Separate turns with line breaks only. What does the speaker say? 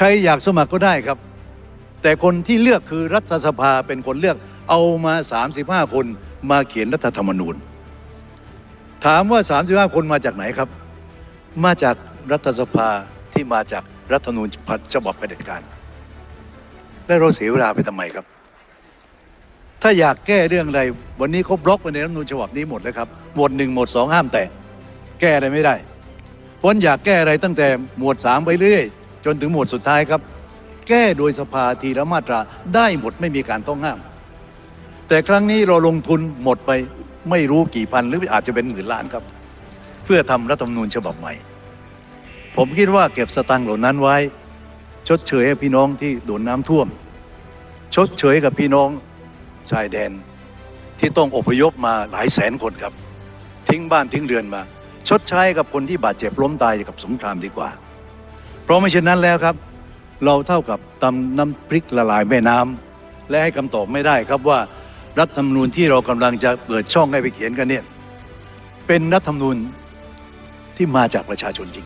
ใครอยากสมัครก็ได้ครับ แต่คนที่เลือกคือรัฐสภาเป็นคนเลือกเอามา 35 คนมาเขียนรัฐธรรมนูญ ถามว่า 35 คนมาจากไหนครับ มาจากรัฐสภาที่มาจากรัฐธรรมนูญฉบับเผด็จการ และเราเสียเวลาไปทำไมครับ ถ้าอยากแก้เรื่องใดวันนี้เขาบล็อกไปในรัฐธรรมนูญฉบับนี้หมดเลยครับ หมวดหนึ่งหมวดสองห้ามแตะแก้อะไรไม่ได้เพราะฉะนั้นอยากแก้อะไรตั้งแต่หมวดสามไปเรื่อย จนถึงหมวดสุดท้ายครับ แก้โดยสภาทีละมาตราได้หมดไม่มีการต้องห้าม แต่ครั้งนี้เราลงทุนหมดไปไม่รู้กี่พันหรืออาจจะเป็นหมื่นล้านครับ เพื่อทำรัฐธรรมนูญฉบับใหม่ ผมคิดว่าเก็บสตังค์เหล่านั้นไว้ ชดเชยให้พี่น้องที่โดนน้ำท่วม ชดเชยกับพี่น้องชายแดนที่ต้องอพยพมาหลายแสนคนครับ ทิ้งบ้านทิ้งเรือนมา ชดใช้กับคนที่บาดเจ็บล้มตายกับสงครามดีกว่า เพราะไม่เช่นนั้นแล้วครับ เราเท่ากับตำน้ำพริกละลายแม่น้ำและให้คำตอบไม่ได้ครับว่ารัฐธรรมนูญที่เรากำลังจะเปิดช่องให้ไปเขียนกันเนี่ยเป็นรัฐธรรมนูญที่มาจากประชาชนจริง